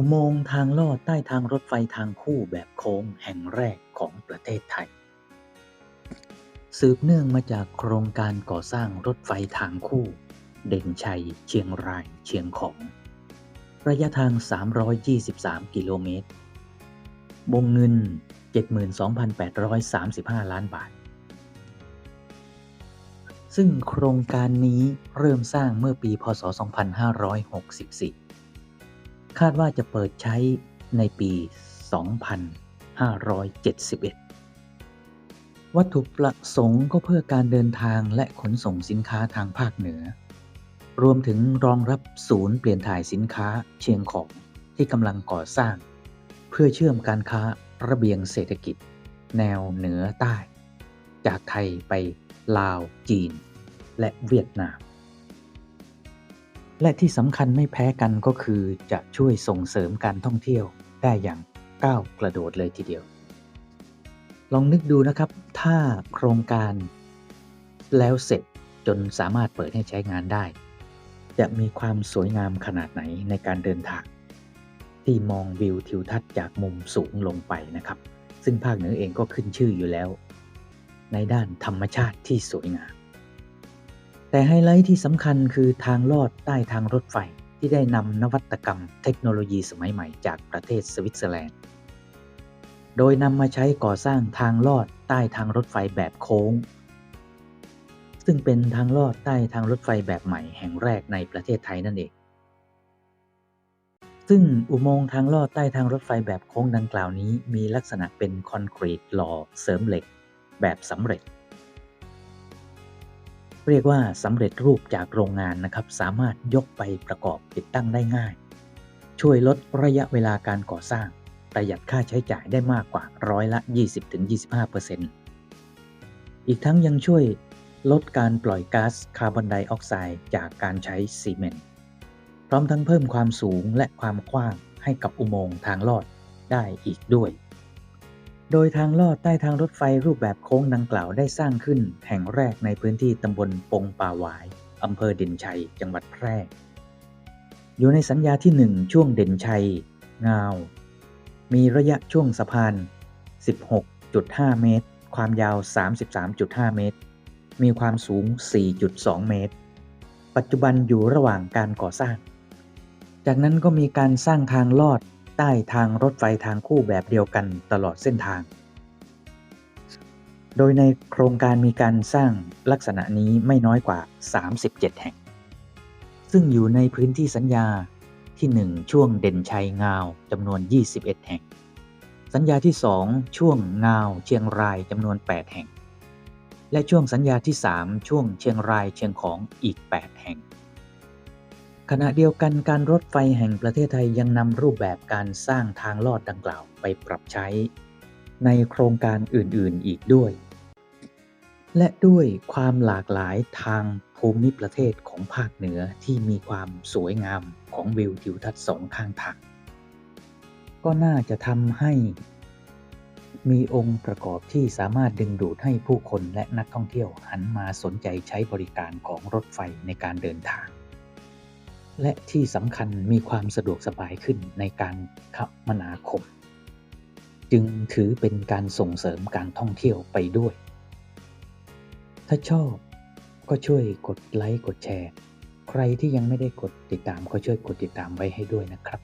อุโมงค์ทางลอดใต้ทางรถไฟทางคู่แบบโค้งแห่งแรกของประเทศไทย สืบเนื่องมาจากโครงการก่อสร้างรถไฟทางคู่ เด่นชัย เชียงราย เชียงของ ระยะทาง 323 กิโลเมตรวงเงิน 72,835 ล้านบาท ซึ่งโครงการนี้เริ่มสร้างเมื่อปี พศ 2564 คาดว่าจะเปิดใช้ในปี 2571 วัตถุประสงค์ก็เพื่อการเดินทางและขนส่งสินค้าทางภาคเหนือ รวมถึงรองรับศูนย์เปลี่ยนถ่ายสินค้าเชียงของที่กำลังก่อสร้าง เพื่อเชื่อมการค้าระเบียงเศรษฐกิจ แนวเหนือใต้ จากไทยไปลาวจีน และเวียดนาม และที่สำคัญไม่แพ้กันก็คือจะช่วยส่งเสริมการท่องเที่ยวได้อย่างก้าวกระโดดเลยทีเดียว ลองนึกดูนะครับ ถ้าโครงการแล้วเสร็จจนสามารถเปิดให้ใช้งานได้ จะมีความสวยงามขนาดไหนในการเดินทาง ที่มองวิวทิวทัศน์จากมุมสูงลงไปนะครับ ซึ่งภาคเหนือเองก็ขึ้นชื่ออยู่แล้ว ในด้านธรรมชาติที่สวยงาม แต่ไฮไลท์ที่สำคัญคือทางลอดใต้ทางรถไฟที่ได้นำนวัตกรรมเทคโนโลยีสมัยใหม่จากประเทศสวิตเซอร์แลนด์ โดยนำมาใช้ก่อสร้างทางลอดใต้ทางรถไฟแบบโค้ง ซึ่งเป็นทางลอดใต้ทางรถไฟแบบใหม่แห่งแรกในประเทศไทยนั่นเอง ซึ่งอุโมงค์ทางลอดใต้ทางรถไฟแบบโค้งดังกล่าวนี้มีลักษณะเป็นคอนกรีตหล่อเสริมเหล็ก แบบสำเร็จ เรียกว่าสำเร็จรูปจากโรงงานนะครับ สามารถยกไปประกอบติดตั้งได้ง่าย ช่วยลดระยะเวลาการก่อสร้าง ประหยัดค่าใช้จ่ายได้มากกว่าร้อยละ 20-25%อีกทั้งยังช่วยลดการปล่อยก๊าซคาร์บอนไดออกไซด์จากการใช้ซีเมนต์พร้อมทั้งเพิ่มความสูงและความกว้างให้กับอุโมงค์ทางลอดได้อีกด้วย โดยทางลอดใต้ทางรถไฟรูปแบบโค้งดังกล่าวได้สร้างขึ้นแห่งแรกในพื้นที่ตำบลปงป่าหวายอำเภอเด่นชัย จังหวัดแพร่ อยู่ในสัญญาที่ 1 ช่วงเด่นชัย งาว มีระยะช่วงสะพาน 16.5 เมตร ความยาว 33.5 เมตร มีความสูง 4.2 เมตร ปัจจุบันอยู่ระหว่างการก่อสร้าง จากนั้นก็มีการสร้างทางลอด ใต้ทางรถไฟทางคู่แบบเดียวกันตลอดเส้นทาง โดยในโครงการมีการสร้างลักษณะนี้ไม่น้อยกว่า 37 แห่ง ซึ่งอยู่ในพื้นที่สัญญาที่ 1 ช่วงเด่นชัยงาวจำนวน 21 แห่ง สัญญาที่ 2 ช่วงงาวเชียงรายจำนวน 8 แห่ง และช่วงสัญญาที่ 3 ช่วงเชียงรายเชียงของอีก 8 แห่ง ขณะเดียวกันการรถไฟแห่งประเทศไทยยังนำรูปแบบการสร้างทางลอดดังกล่าวไปปรับใช้ ในโครงการอื่นๆอีกด้วย และด้วยความหลากหลายทางภูมิประเทศของภาคเหนือที่มีความสวยงามของวิวทิวทัศน์สองข้างทางก็น่าจะทำให้มีองค์ประกอบที่สามารถดึงดูดให้ผู้คนและนักท่องเที่ยวหันมาสนใจใช้บริการของรถไฟในการเดินทาง และที่สำคัญมีความสะดวกสบายขึ้นในการคมนาคม จึงถือเป็นการส่งเสริมการท่องเที่ยวไปด้วย ถ้าชอบก็ช่วยกดไลค์กดแชร์ ใครที่ยังไม่ได้กดติดตามก็ช่วยกดติดตามไว้ให้ด้วยนะครับ